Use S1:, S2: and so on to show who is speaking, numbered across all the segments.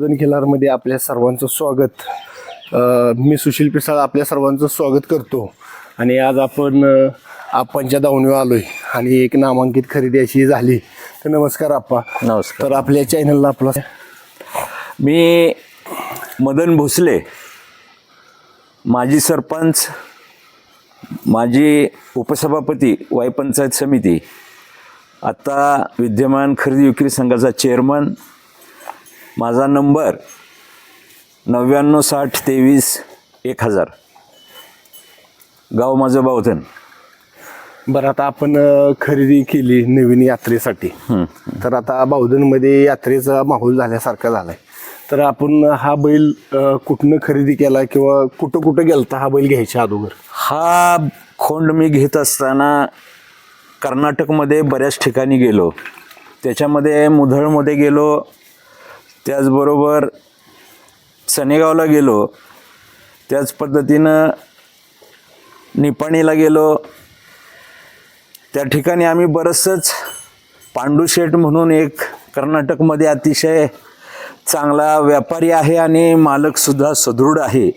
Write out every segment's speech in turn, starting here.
S1: खिलारमध्ये आपल्या सर्वांचं स्वागत. मी सुशील पिसाळ आपल्या सर्वांचं स्वागत करतो. आणि आज आपण अ, आप्पांच्या दावणीवर आलोय. आणि एक नामांकित खरेदी अशी झाली. तर नमस्कार आप्पा.
S2: नमस्कार.
S1: तर आपल्या चॅनलला आपला
S2: मी मदन भोसले माजी सरपंच माजी उपसभापती वाई पंचायत समिती आत्ता विद्यमान खरेदी विक्री संघाचा चेअरमन माझा नंबर नव्याण्णव साठ तेवीस एक हजार. गाव माझं बावधन.
S1: बरं आता आपण अ, खरेदी केली नवीन यात्रेसाठी. तर आता बावधनमध्ये यात्रेचा माहोल झाल्यासारखा झालाय. तर आपण हा बैल अ, कुठनं खरेदी केला किंवा कुठं कुठं गेलता हा बैल घ्यायच्या अगोदर?
S2: हा खोंड मी घेत असताना कर्नाटकमध्ये बऱ्याच ठिकाणी गेलो. त्याच्यामध्ये मुधळमध्ये गेलो. त्याचबरोबर सनेगावला गेलो त्याच पद्धतीनं निपाणीला गेलो. त्या ठिकाणी आम्ही बरंचसंच पांडुशेठ म्हणून एक कर्नाटकमध्ये अतिशय चांगला व्यापारी आहे आणि मालकसुद्धा सदृढ आहे.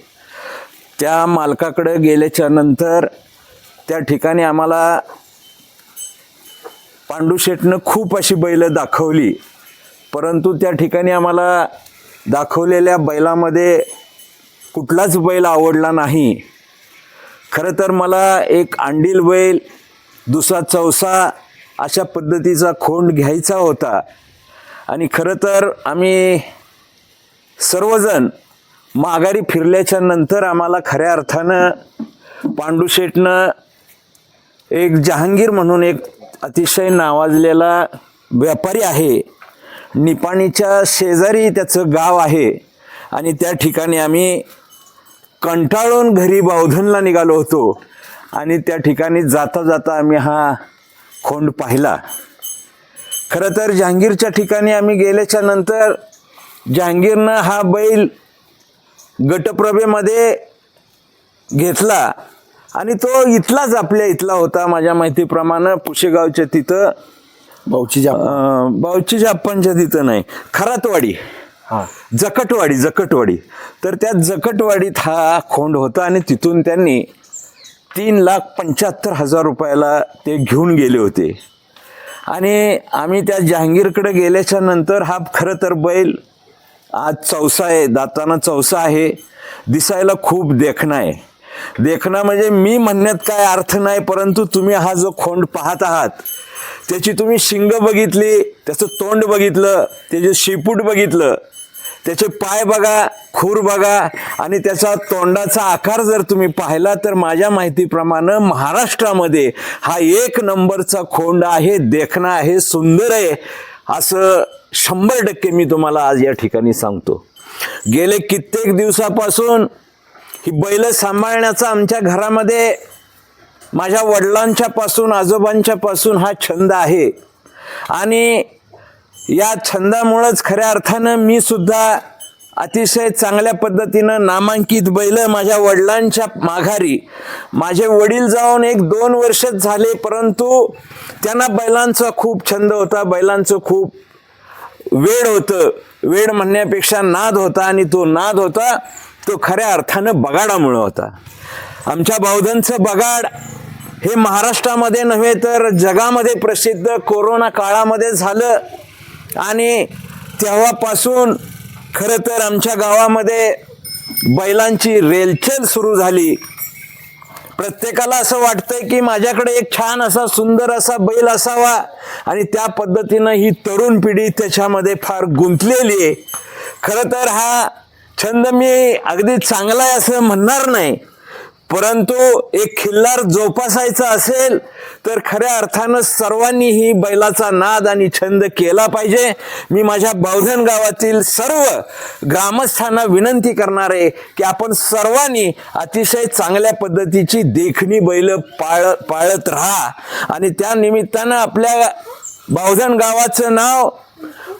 S2: त्या मालकाकडे गेल्याच्यानंतर त्या ठिकाणी आम्हाला पांडुशेठनं खूप अशी बैलं दाखवली. परंतु त्या ठिकाणी आम्हाला दाखवलेल्या बैलामध्ये कुठलाच बैल आवडला नाही. खरं तर मला एक अंडील बैल दुसरा चौसा अशा पद्धतीचा खोंड घ्यायचा होता. आणि खरं तर आम्ही सर्वजण माघारी फिरल्याच्या नंतर आम्हाला खऱ्या अर्थानं पांडुशेटनं एक जहांगीर म्हणून एक अतिशय नावाजलेला व्यापारी आहे. निपाणीच्या शेजारी त्याचं गाव आहे. आणि त्या ठिकाणी आम्ही कंटाळून घरी बावधनला निघालो होतो. आणि त्या ठिकाणी जाता जाता आम्ही हा खोंड पाहिला. खरं तर जहांगीरच्या ठिकाणी आम्ही गेल्याच्यानंतर जहांगीरनं हा बैल गटप्रभेमध्ये घेतला. आणि तो इथलाच आपल्या इथला होता. माझ्या माहितीप्रमाणे पुशेगावच्या तिथं
S1: भाऊची जा
S2: अं, बावचीच्या अप्पांच्या तिथं नाही. खरातवाडी.
S1: हा.
S2: जकटवाडी जकटवाडी. तर त्या जकटवाडीत हा खोंड होता आणि तिथून त्यांनी तीन लाख पंच्याहत्तर हजार रुपयाला ते घेऊन गेले होते. आणि आम्ही त्या जहांगीरकडे गेल्याच्यानंतर हा खरं तर बैल आज चौसा आहे दाताना चौसा आहे. दिसायला खूप देखणा आहे. देखणं म्हणजे मी म्हणण्यात काय अर्थ नाही परंतु तुम्ही हा जो खोंड पाहत आहात त्याची तुम्ही शिंग बघितली त्याचं तोंड बघितलं त्याचे शेपूट बघितलं त्याचे पाय बघा खूर बघा आणि त्याचा तोंडाचा आकार जर तुम्ही पाहिला तर माझ्या माहितीप्रमाणे महाराष्ट्रामध्ये हा एक नंबरचा खोंड आहे देखणं आहे सुंदर आहे असं शंभर टक्के मी तुम्हाला आज या ठिकाणी सांगतो. गेले कित्येक दिवसापासून ही बैल सांभाळण्याचा आमच्या घरामध्ये माझ्या वडिलांच्या पासून आजोबांच्या पासून हा छंद आहे. आणि या छंदामुळंच खऱ्या अर्थानं मी सुद्धा अतिशय चांगल्या पद्धतीनं नामांकित बैल माझ्या वडिलांच्या माघारी माझे वडील जाऊन एक दोन वर्षच झाले परंतु त्यांना बैलांचा खूप छंद होता बैलांचं खूप वेड होतं. वेड म्हणण्यापेक्षा नाद होता आणि तो नाद होता. तो खऱ्या अर्थानं बगाडामुळं होता. आमच्या बौद्धांचं बगाड हे महाराष्ट्रामध्ये नव्हे तर जगामध्ये प्रसिद्ध कोरोना काळामध्ये झालं. आणि तेव्हापासून खरं तर आमच्या गावामध्ये बैलांची रेलचेल सुरू झाली. प्रत्येकाला असं वाटतंय की माझ्याकडे एक छान असा सुंदर असा बैल असावा. आणि त्या पद्धतीनं ही तरुण पिढी त्याच्यामध्ये फार गुंतलेली आहे. खरं तर हा छंद मी अगदी चांगला आहे असं म्हणणार नाही. परंतु एक खिल्लार जोपासायचा असेल तर खऱ्या अर्थानं सर्वांनीही बैलाचा नाद आणि छंद केला पाहिजे. मी माझ्या बौद्धन गावातील सर्व ग्रामस्थांना विनंती करणार आहे की आपण सर्वांनी अतिशय चांगल्या पद्धतीची देखणी बैल पाळ पाळत राहा. आणि त्या निमित्तानं आपल्या बौद्धन गावाचं नाव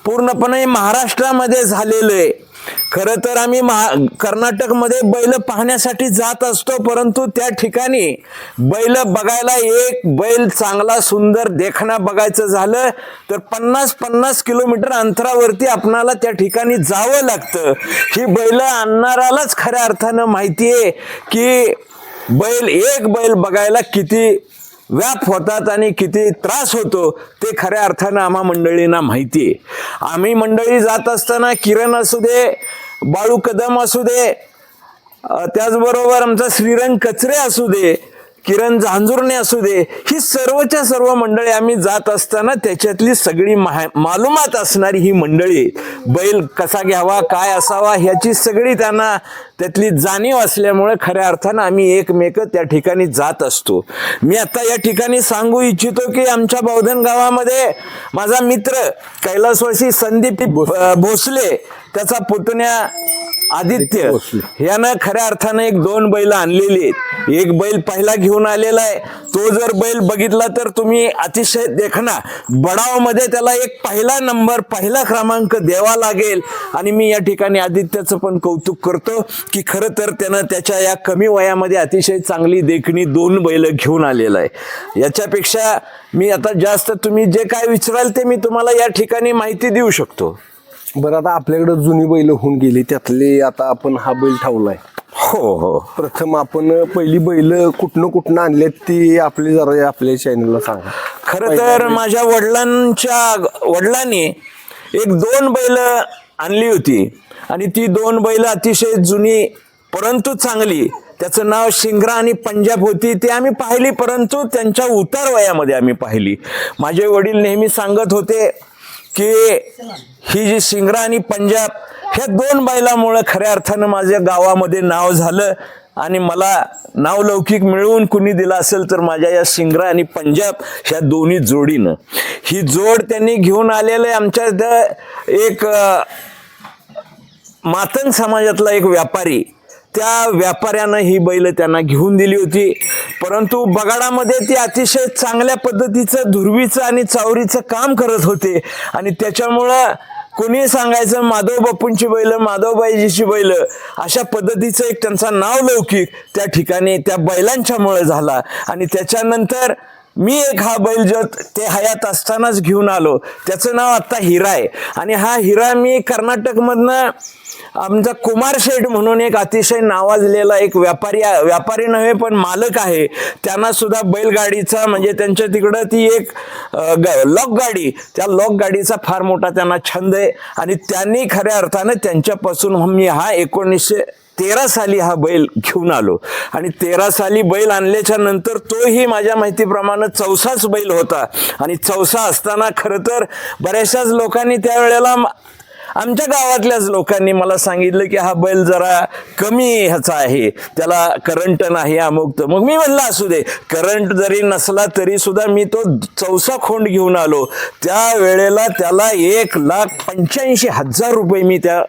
S2: पूर्णपणे महाराष्ट्रामध्ये झालेलं आहे. खरं तर आम्ही महा कर्नाटकमध्ये बैल पाहण्यासाठी जात असतो परंतु त्या ठिकाणी बैल बघायला एक बैल चांगला सुंदर देखणा बघायचं झालं तर पन्नास पन्नास किलोमीटर अंतरावरती आपणाला त्या ठिकाणी जावं लागतं. ही बैल आणणारालाच खऱ्या अर्थानं माहिती आहे की बैल एक बैल बघायला किती व्याप होतात आणि किती त्रास होतो ते खऱ्या अर्थानं आम्हा मंडळींना माहिती आहे. आम्ही मंडळी जात असताना किरण असू दे बाळू कदम असू दे त्याचबरोबर आमचा श्रीरंग कचरे असू दे किरण झांजुर्णे असू दे ही सर्वच्या सर्व मंडळी आम्ही जात असताना त्याच्यातली सगळी मालुमात असणारी ही मंडळी. बैल कसा घ्यावा काय असावा ह्याची सगळी त्यांना त्यातली जाणीव असल्यामुळे खऱ्या अर्थानं आम्ही एकमेक त्या ठिकाणी जात असतो. मी आता या ठिकाणी सांगू इच्छितो की आमच्या बौधन गावामध्ये माझा मित्र कैलासवासी संदीप भोसले त्याचा पुतण्या आदित्य. यानं खऱ्या अर्थानं एक दोन बैल आणलेली आहेत. एक बैल पहिला घेऊन आलेला आहे. तो जर बैल बघितला तर तुम्ही अतिशय देखना बडावमध्ये त्याला एक पहिला नंबर पहिला क्रमांक द्यावा लागेल. आणि मी या ठिकाणी आदित्याचं पण कौतुक करतो की खरं तर त्यानं त्याच्या या कमी वयामध्ये अतिशय चांगली देखणी दोन बैल घेऊन आलेला आहे. याच्यापेक्षा मी आता जास्त तुम्ही जे काय विचाराल ते मी तुम्हाला या ठिकाणी माहिती देऊ शकतो.
S1: बरं आता आपल्याकडे जुनी बैल होऊन गेली त्यातले आता आपण हा बैल ठेवलाय.
S2: हो हो.
S1: प्रथम आपण पहिली बैल कुठनं कुठनं आणलेत ती आपली जरा आपल्या चॅनलला सांगा.
S2: खर तर माझ्या वडिलांच्या वडिलांनी एक दोन बैल आणली होती. आणि ती दोन बैल अतिशय जुनी परंतु चांगली. त्याचं नाव शिंगरा आणि पंजाब होती ती आम्ही पाहिली परंतु त्यांच्या उतार वयामध्ये आम्ही पाहिली. माझे वडील नेहमी सांगत होते की ही जी सिंगरा आणि पंजाब ह्या दोन बैलामुळे खऱ्या अर्थानं माझ्या गावामध्ये नाव झालं आणि मला नावलौकिक मिळवून कुणी दिला असेल तर माझ्या या सिंगरा आणि पंजाब ह्या दोन्ही जोडीनं. ही जोड त्यांनी घेऊन आलेलं आहे आमच्या एक मातन मातंग समाजातला एक व्यापारी. त्या व्यापाऱ्यानं ही बैल त्यांना घेऊन दिली होती. परंतु बगाडामध्ये ती अतिशय चांगल्या पद्धतीचं धुर्वीचं आणि चावरीचं काम करत होते. आणि त्याच्यामुळं कोणी सांगायचं माधव बापूंची बैल माधवबाईजीची बैल अशा पद्धतीचं एक त्यांचा नाव लौकिक त्या ठिकाणी त्या बैलांच्यामुळे झाला. आणि त्याच्यानंतर मी एक हा बैल जत ते हयात असतानाच घेऊन आलो त्याचं नाव आत्ता हिरा आहे आणि हा हिरा मी कर्नाटकमधनं आमचा कुमार शेठ म्हणून एक अतिशय नावाजलेला एक व्यापारी व्यापारी नव्हे पण मालक आहे. त्यांना सुद्धा बैलगाडीचा म्हणजे त्यांच्या तिकडं ती एक लॉक गाडी त्या लॉक गाडीचा फार मोठा त्यांना छंद आहे. आणि त्यांनी खऱ्या अर्थानं त्यांच्यापासून मी हा एकोणीसशे तेरा साली हा बैल घेऊन आलो. आणि तेरा साली बैल आणल्याच्या नंतर तोही माझ्या माहितीप्रमाणे चौसाच बैल होता. आणि चौसा असताना खरं तर बऱ्याचशाच लोकांनी त्यावेळेला आमच्या गावातल्याच लोकांनी मला सांगितलं की हा बैल जरा कमी ह्याचा आहे. त्याला करंट नाही अमुक तर मग मी म्हणलं असू दे. करंट जरी नसला तरी सुद्धा मी तो चौसा खोंड घेऊन आलो. त्या वेळेला त्याला एक लाख पंच्याऐंशी हजार रुपये मी त्या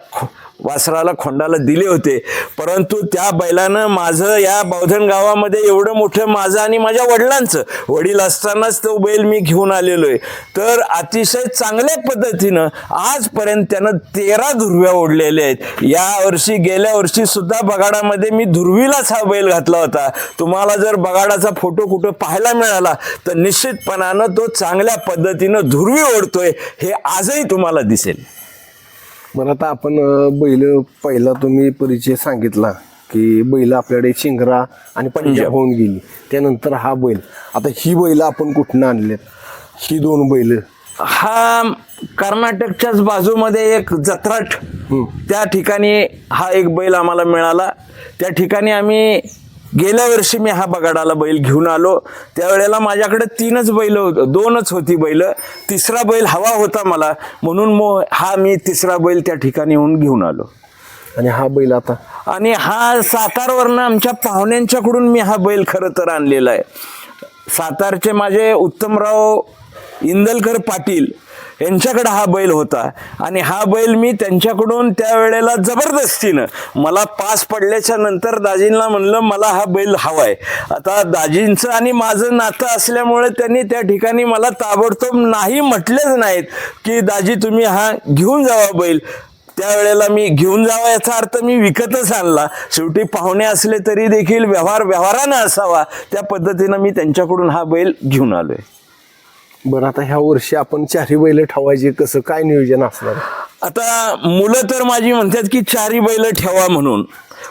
S2: वासराला खोंडाला दिले होते. परंतु त्या बैलानं माझं या बौधन गावामध्ये एवढं मोठं माझं आणि माझ्या वडिलांचं. वडील असतानाच तो बैल मी घेऊन आलेलो आहे. तर अतिशय चांगल्या पद्धतीनं आजपर्यंत त्यानं तेरा धुरव्या ओढलेल्या आहेत. या वर्षी गेल्या वर्षी सुद्धा बगाडामध्ये मी धुरवीलाच हा बैल घातला होता. तुम्हाला जर बगाडाचा फोटो कुठं पाहायला मिळाला तर निश्चितपणानं तो चांगल्या पद्धतीनं धुरवी ओढतोय हे आजही तुम्हाला दिसेल.
S1: बरं आता आपण अं, बैल पहिला तुम्ही परिचय सांगितला की बैल आपल्याकडे शिंगरा आणि पंजाब होऊन गेली. त्यानंतर हा बैल. आता ही बैल आपण कुठनं आणलेत? ही दोन बैल.
S2: हा कर्नाटकच्याच बाजूमध्ये एक जत्राट. त्या ठिकाणी हा एक बैल आम्हाला मिळाला. त्या ठिकाणी आम्ही गेल्या वर्षी मी हा बगाडाला बैल घेऊन आलो. त्यावेळेला माझ्याकडे तीनच बैल होत दोनच होती बैल. तिसरा बैल हवा होता मला. म्हणून मग हा मी तिसरा बैल त्या ठिकाणी येऊन घेऊन आलो.
S1: आणि हा बैल आता?
S2: आणि हा सातारवरनं आमच्या पाहुण्यांच्याकडून मी हा बैल खरं तर आणलेला आहे. सातारचे माझे उत्तमराव इंदलकर पाटील यांच्याकडं हा बैल होता. आणि हा बैल मी त्यांच्याकडून त्यावेळेला जबरदस्तीनं मला पास पडल्याच्या नंतर दाजींना म्हणलं मला हा बैल हवाय. आता दाजींचं आणि माझं नातं असल्यामुळे त्यांनी त्या ठिकाणी मला ताबडतोब नाही म्हटलेच नाहीत की दाजी तुम्ही हा घेऊन जावा बैल. त्यावेळेला मी घेऊन जावा याचा अर्थ मी विकतच आणला. शेवटी पाहुणे असले तरी देखील व्यवहार व्यवहारानं असावा. त्या पद्धतीनं मी त्यांच्याकडून हा बैल घेऊन आलोय.
S1: बरं आता ह्या वर्षी आपण चारही बैल ठेवायची कसं काय नियोजन असणार?
S2: आता मुलं तर माझी म्हणतात की चारही बैल ठेवा म्हणून.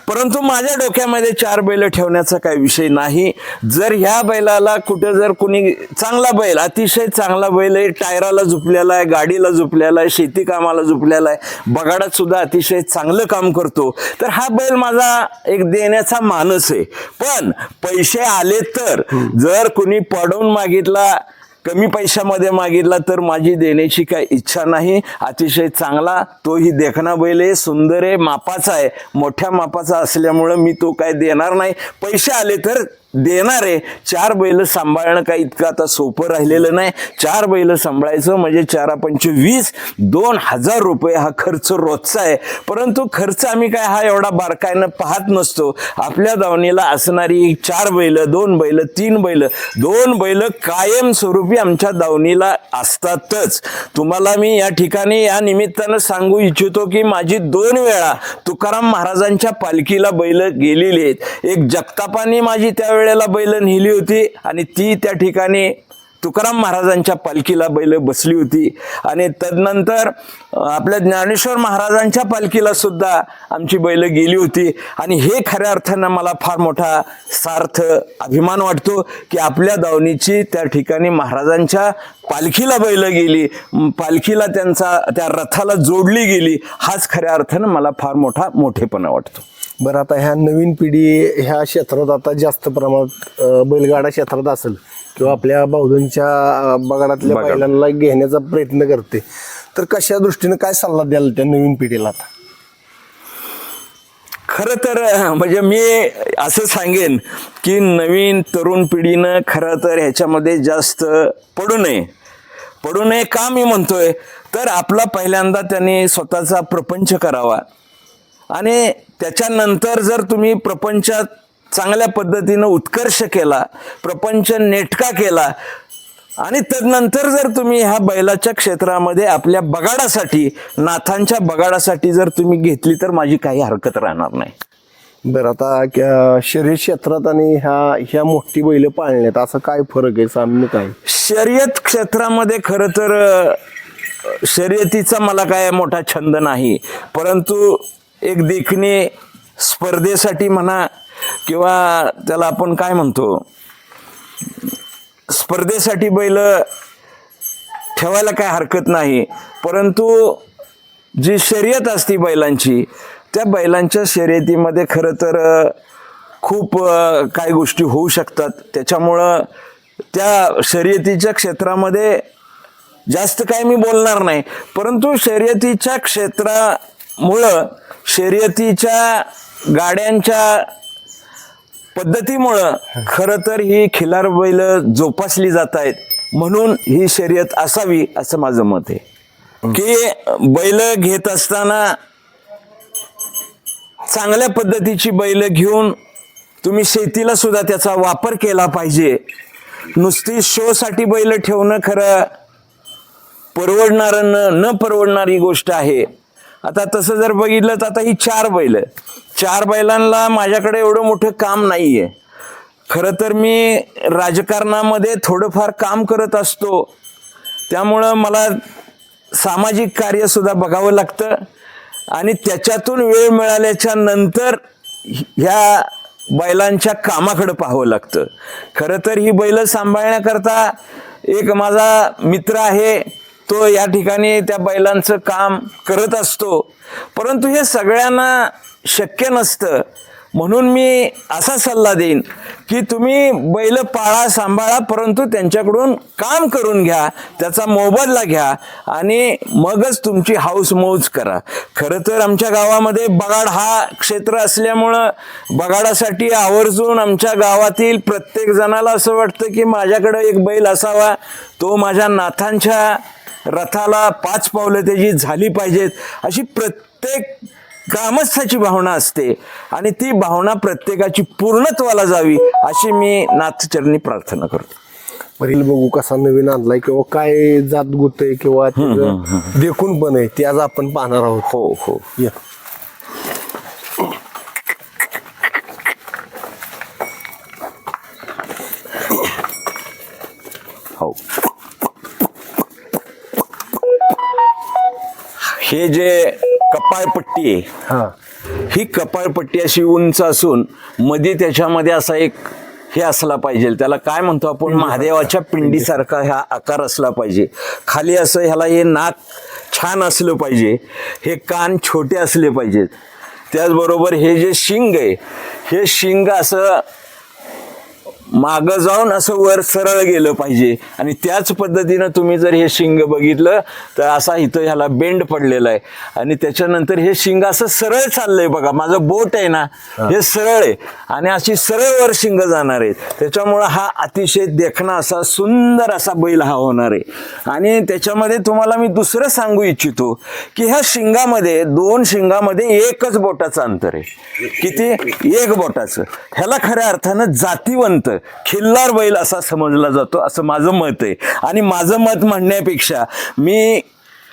S2: परंतु माझ्या डोक्यामध्ये चार बैल ठेवण्याचा काही विषय नाही. जर ह्या बैलाला कुठं जर कुणी चांगला बैल अतिशय चांगला बैल आहे टायराला झुपलेला आहे गाडीला झुपलेला आहे शेती कामाला झुपलेला आहे बगाडात सुद्धा अतिशय चांगलं काम करतो तर हा बैल माझा एक देण्याचा मानस आहे. पण पैसे आले तर जर कुणी पडवून मागितला कमी पैशामध्ये मागितला तर माझी देण्याची काही इच्छा नाही. अतिशय चांगला तोही देखणा बैल आहे सुंदर आहे मापाचा आहे. मोठ्या मापाचा असल्यामुळं मी तो काय देणार नाही. पैसे आले तर देणार. आहे चार बैल सांभाळणं काही इतकं आता सोपं राहिलेलं नाही. चार बैल सांभाळायचं म्हणजे चारा पंचवीस दोन हजार रुपये हा खर्च रोजचा आहे. परंतु खर्च आम्ही काय हा एवढा बारकाईनं पाहत नसतो. आपल्या दावणीला असणारी चार बैल दोन बैल तीन बैल दोन बैल कायमस्वरूपी आमच्या दावणीला असतातच. तुम्हाला मी या ठिकाणी या निमित्तानं सांगू इच्छितो की माझी दोन वेळा तुकाराम महाराजांच्या पालखीला बैल गेलेली आहेत. एक जगतापानी माझी त्यावेळेस वेळेला बैल नेली होती आणि ती त्या ठिकाणी तुकाराम महाराजांच्या पालखीला बैल बसली होती. आणि तदनंतर आपल्या ज्ञानेश्वर महाराजांच्या पालखीला सुद्धा आमची बैल गेली होती. आणि हे खऱ्या अर्थानं मला फार मोठा सार्थ अभिमान वाटतो की आपल्या दावणीची त्या ठिकाणी महाराजांच्या पालखीला बैल गेली. पालखीला त्यांचा त्या रथाला जोडली गेली. हाच खऱ्या अर्थानं मला फार मोठा मोठेपणा वाटतो.
S1: बरं आता ह्या नवीन पिढी ह्या क्षेत्रात आता जास्त प्रमाणात अं, बैलगाडा क्षेत्रात असेल किंवा आपल्या बौद्धांच्या अं, बगाडातल्या
S2: बगाड.
S1: बैलांना घेण्याचा प्रयत्न करते. तर कशा दृष्टीने काय सल्ला द्याल त्या नवीन पिढीला आता?
S2: खरं तर म्हणजे मी असं सांगेन की नवीन तरुण पिढीनं खरं तर ह्याच्यामध्ये जास्त पडू नये. पडू नये का मी म्हणतोय? तर आपला पहिल्यांदा त्यांनी स्वतःचा प्रपंच करावा. आणि त्याच्यानंतर जर तुम्ही प्रपंचात चांगल्या पद्धतीनं उत्कर्ष केला प्रपंच नेटका केला आणि तदनंतर जर तुम्ही ह्या बैलाच्या क्षेत्रामध्ये आपल्या बगाडासाठी नाथांच्या बगाडासाठी जर तुम्ही घेतली तर माझी काही हरकत राहणार नाही.
S1: बरं आता शर्यत क्षेत्रात आणि ह्या ह्या मोठी बैल पाळण्यात असं काय फरक आहे साम्य काय?
S2: शर्यत क्षेत्रामध्ये खरं तर शर्यतीचा मला काय मोठा छंद नाही परंतु एक देखणे स्पर्धेसाठी म्हणा किंवा त्याला आपण काय म्हणतो? स्पर्धेसाठी बैल ठेवायला काय हरकत नाही. परंतु जी शर्यत असती बैलांची त्या बैलांच्या शर्यतीमध्ये खरं तर खूप काय काही गोष्टी होऊ शकतात. त्याच्यामुळं त्या शर्यतीच्या क्षेत्रामध्ये जास्त काय मी बोलणार नाही. परंतु शर्यतीच्या क्षेत्रामुळं शर्यतीच्या गाड्यांच्या पद्धतीमुळं खरं तर ही खिलार बैल जोपासली जात आहेत म्हणून ही शर्यत असावी असं माझं मत आहे. की बैल घेत असताना चांगल्या पद्धतीची बैल घेऊन तुम्ही शेतीला सुद्धा त्याचा वापर केला पाहिजे. नुसती शोसाठी बैल ठेवणं खरं परवडणार न न परवडणारी गोष्ट आहे. आता तसं जर बघितलं तर आता ही चार बैल चार बैलांना माझ्याकडे एवढं मोठं काम नाही आहे खरं तर मी राजकारणामध्ये थोडंफार काम करत असतो. त्यामुळं मला सामाजिक कार्यसुद्धा बघावं लागतं आणि त्याच्यातून वेळ मिळाल्याच्या नंतर ह्या बैलांच्या कामाकडे पाहावं लागतं. खरं तर ही बैल सांभाळण्याकरता एक माझा मित्र आहे. तो या ठिकाणी त्या बैलांचं काम करत असतो. परंतु हे सगळ्यांना शक्य नसतं. म्हणून मी असा सल्ला देईन की तुम्ही बैल पाळा सांभाळा परंतु त्यांच्याकडून काम करून घ्या त्याचा मोबदला घ्या आणि मगच तुमची हाऊस मौज करा. खरं तर आमच्या गावामध्ये बगाड हा क्षेत्र असल्यामुळं बगाडासाठी आवर्जून आमच्या गावातील प्रत्येक जणाला असं वाटतं की माझ्याकडं एक बैल असावा तो माझ्या नाथांच्या रथाला पाच पावलं त्याची झाली पाहिजेत अशी प्रत्येक ग्रामस्थाची भावना असते. आणि ती भावना प्रत्येकाची पूर्णत्वाला जावी अशी मी नाथचरणी प्रार्थना करतो.
S1: वरील बघू कसा नवीन आणलाय किंवा काय जात गुत आहे किंवा देखून पण आहे ते आज आपण पाहणार आहोत.
S2: हो हो.
S1: या.
S2: हे जे कपाळपट्टी आहे
S1: हा.
S2: ही कपाळपट्टी अशी उंच असून मध्ये त्याच्यामध्ये असा एक हे असला पाहिजे. त्याला काय म्हणतो आपण? महादेवाच्या पिंडीसारखा हा आकार असला पाहिजे. खाली असं ह्याला हे नाक छान असलं पाहिजे. हे कान छोटे असले पाहिजेत. त्याचबरोबर हे जे शिंग आहे हे शिंग असं मागं जाऊन असं वर सरळ गेलं पाहिजे. आणि त्याच पद्धतीनं तुम्ही जर हे शिंग बघितलं तर असा इथं ह्याला बेंड पडलेला आहे. आणि त्याच्यानंतर हे शिंग असं सरळ चाललंय बघा. माझं बोट आहे ना हे. सरळ आहे. आणि अशी सरळ वर शिंग जाणार आहेत त्याच्यामुळं हा अतिशय देखणा असा सुंदर असा बैल हा होणार आहे. आणि त्याच्यामध्ये तुम्हाला मी दुसरं सांगू इच्छितो की ह्या शिंगामध्ये दोन शिंगामध्ये एकच बोटाचं अंतर आहे. किती? एक बोटाचं. ह्याला खऱ्या अर्थानं जातीवंत. खिल्लार बैल असा समजला जातो असं माझं मत आहे. आणि माझं मत म्हणण्यापेक्षा मी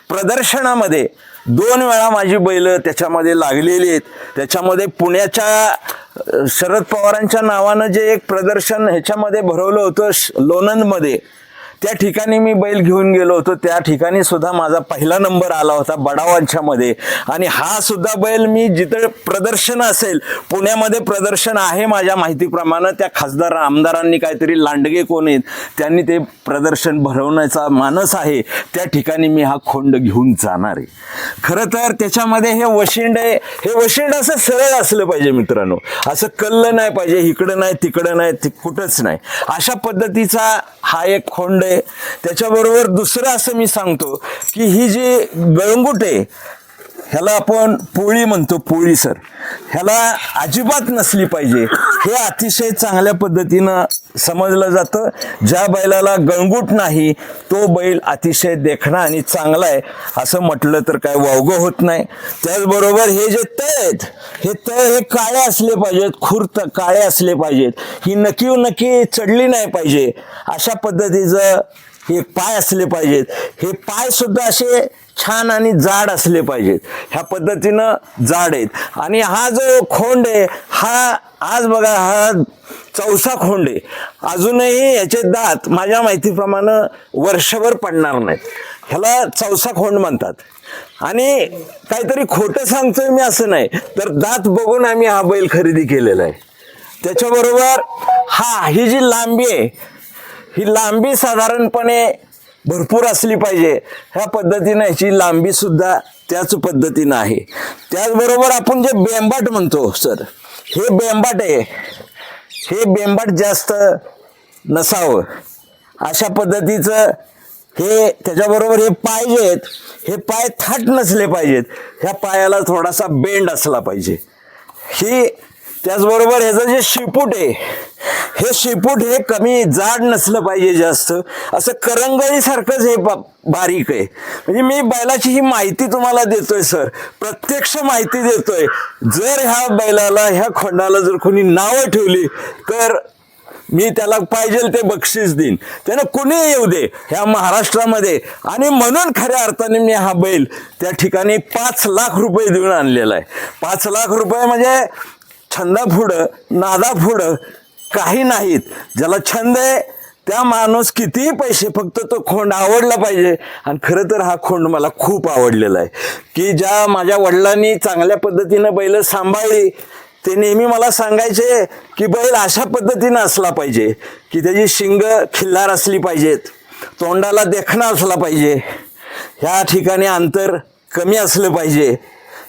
S2: प्रदर्शनामध्ये दोन वेळा माझी बैल त्याच्यामध्ये लागलेली आहेत. त्याच्यामध्ये पुण्याच्या शरद पवारांच्या नावानं जे एक प्रदर्शन ह्याच्यामध्ये भरवलं होतं लोणंदमध्ये. त्या ठिकाणी मी बैल घेऊन गेलो होतो. त्या ठिकाणी सुद्धा माझा पहिला नंबर आला होता बडावांच्या मध्ये आणि हा सुद्धा बैल मी जिथं प्रदर्शन असेल पुण्यामध्ये प्रदर्शन आहे माझ्या माहितीप्रमाणे त्या खासदार आमदारांनी काहीतरी लांडगे कोण आहेत त्यांनी ते प्रदर्शन भरवण्याचा मानस आहे. त्या ठिकाणी मी हा खोंड घेऊन जाणार आहे. खरं तर त्याच्यामध्ये हे वशिंड आहे हे वशिंड असं सरळ असलं पाहिजे मित्रांनो. असं कल्ल नाही पाहिजे इकडं नाही तिकडं नाही कुठंच नाही. अशा पद्धतीचा हा एक खोंड आहे त्याच्याबरोबर दुसरं असं मी सांगतो की ही जी गळंगुट आहे ह्याला आपण पोळी म्हणतो पोळी सर. ह्याला अजिबात नसली पाहिजे. हे अतिशय चांगल्या पद्धतीनं समजलं जातं. ज्या बैलाला गणगूट नाही तो बैल अतिशय देखणा आणि चांगला आहे. असं म्हटलं तर काय वावगं होत नाही. त्याचबरोबर हे जे तळ आहेत हे तळ हे काळे असले पाहिजेत खुर्त काळे असले पाहिजेत. ही नकीव नक्की चढली नाही पाहिजे. अशा पद्धतीचं हे पाय असले पाहिजेत. हे पाय सुद्धा असे छान आणि जाड असले पाहिजेत. ह्या पद्धतीनं जाड आहेत. आणि हा जो खोंड आहे हा आज बघा हा चौसा खोंड आहे. अजूनही याचे दात माझ्या माहितीप्रमाणे वर्षभर पडणार नाहीत. ह्याला चौसा खोंड म्हणतात. आणि काहीतरी खोटं सांगतोय मी असं नाही तर दात बघून आम्ही हा बैल खरेदी केलेला आहे. त्याच्याबरोबर हा ही जी लांबी आहे ही लांबी साधारणपणे भरपूर असली पाहिजे. ह्या पद्धतीनं ह्याची लांबी सुद्धा त्याच पद्धतीनं आहे. त्याचबरोबर आपण जे बेंबाट म्हणतो सर हे बेंबाट आहे. हे बेंबाट जास्त नसावं. अशा पद्धतीचं हे त्याच्याबरोबर हे पाय जे आहेत हे पाय थाट नसले पाहिजेत. ह्या पायाला थोडासा बेंड असला पाहिजे. ही त्याचबरोबर ह्याचं जे शिपूट आहे हे शिपूट हे कमी जाड नसलं पाहिजे जास्त. असं करंगळीसारखंच हे बा- बारीक आहे. म्हणजे मी बैलाची ही माहिती तुम्हाला देतोय सर. प्रत्यक्ष माहिती देतोय. जर ह्या बैलाला ह्या खोंडाला जर कोणी नावं ठेवली तर मी त्याला पाहिजे ते बक्षीस देईन. त्यानं कुणी येऊ दे ह्या महाराष्ट्रामध्ये. आणि म्हणून खऱ्या अर्थाने मी हा बैल त्या ठिकाणी पाच लाख रुपये देऊन आणलेला आहे. पाच लाख रुपये म्हणजे छंदापुढं नादापुढं काही नाहीत. ज्याला छंद आहे त्या माणूस कितीही पैसे फक्त तो खोंड आवडला पाहिजे. आणि खरं तर हा खोंड मला खूप आवडलेला आहे. की ज्या माझ्या वडिलांनी चांगल्या पद्धतीनं बैल सांभाळली ते नेहमी मला सांगायचे की बैल अशा पद्धतीनं असला पाहिजे की त्याची शिंग खिल्लार असली पाहिजेत तोंडाला देखणं असला पाहिजे. ह्या ठिकाणी अंतर कमी असलं पाहिजे.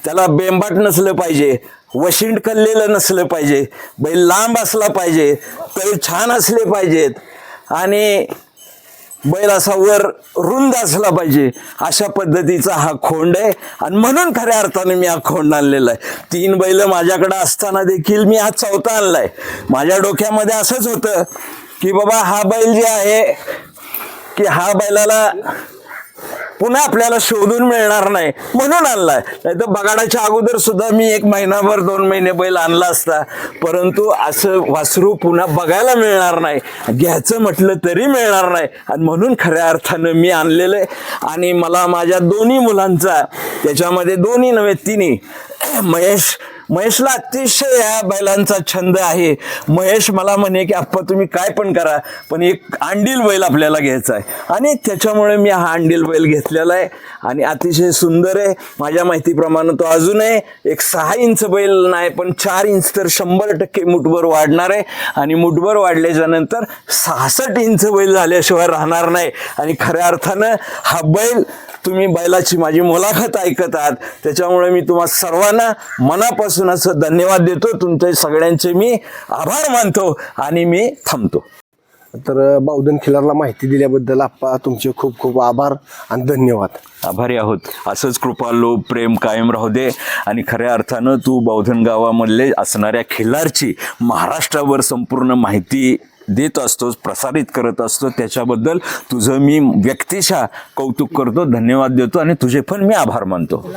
S2: त्याला बेंबाट नसलं पाहिजे वशिंड कल्लेलं नसलं पाहिजे बैल लांब असला पाहिजे तरी छान असले पाहिजेत आणि बैल असा वर रुंद असला पाहिजे अशा पद्धतीचा हा खोंड आहे. आणि म्हणून खऱ्या अर्थाने मी हा खोंड आणलेला आहे. तीन बैल माझ्याकडे असताना देखील मी हा चौथा आणलाय. माझ्या डोक्यामध्ये असंच होतं की बाबा हा बैल जे आहे की हा बैलाला पुन्हा आपल्याला शोधून मिळणार नाही म्हणून आणलाय. नाही तर बगाडाच्या अगोदर सुद्धा मी एक महिनाभर दोन महिने बैल आणला असता. परंतु असं वासरू पुन्हा बघायला मिळणार नाही. घ्यायचं म्हटलं तरी मिळणार नाही. आणि म्हणून खऱ्या अर्थानं मी आणलेलं आहे. आणि मला माझ्या दोन्ही मुलांचा त्याच्यामध्ये दोन्ही नव्हे तिन्ही महेश महेशला अतिशय या बैलांचा छंद आहे. महेश मला म्हणे की आप्पा तुम्ही काय पण करा पण एक अंडील बैल आपल्याला घ्यायचा आहे. आणि त्याच्यामुळे मी हा अंडील बैल घेतलेला आहे. आणि अतिशय सुंदर आहे. माझ्या माहितीप्रमाणे तो अजूनही एक सहा इंच बैल नाही पण चार इंच तर शंभर टक्के मुठभर वाढणार आहे. आणि मुठभर वाढल्याच्या नंतर सहासष्ट इंच बैल झाल्याशिवाय राहणार नाही. आणि खऱ्या अर्थानं हा बैल तुम्ही बैलाची माझी मुलाखत ऐकत आहात त्याच्यामुळे मी तुम्हा सर्वांना मनापासून असं धन्यवाद देतो. तुमचे सगळ्यांचे मी आभार मानतो आणि मी थांबतो.
S1: तर बावधन खिलारला माहिती दिल्याबद्दल आप्पा तुमचे खूप खूप आभार आणि धन्यवाद.
S2: आभारी आहोत. असंच कृपालो प्रेम कायम राहू दे आणि खऱ्या अर्थानं तू बौद्धन गावामधले असणाऱ्या खिल्लारची महाराष्ट्रावर संपूर्ण माहिती देत असतोस प्रसारित करत असतो. त्याच्याबद्दल तुझं मी व्यक्तिशः कौतुक करतो धन्यवाद देतो आणि तुझे पण मी आभार मानतो.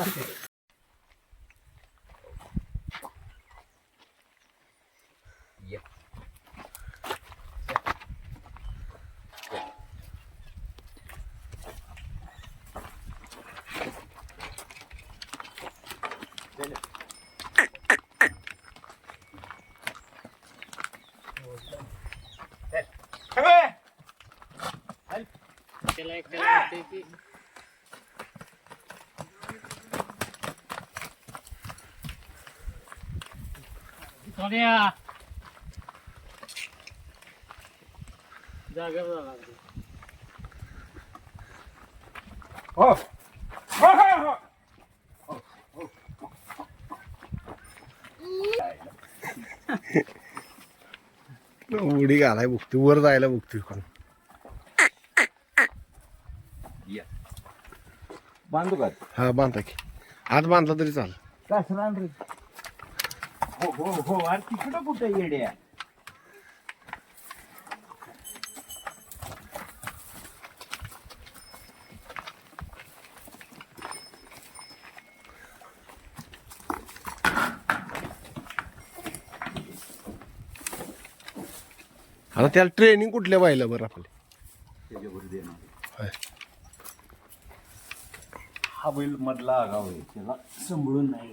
S3: जागेवर जावं लागतं.
S1: उडी घालाय बघतोय वर जायला बघतोय कोण.
S2: बांधू का?
S1: हा बांधा की. आत बांधला तरी चाल.
S2: हो हो हो अरे तिकडं कुठं येड्या?
S1: आता त्याला ट्रेनिंग कुठल्या पाहिलं बरं आपले? होय.
S2: हा बैल मधला आगाव आहे. त्याला सांभाळून नाही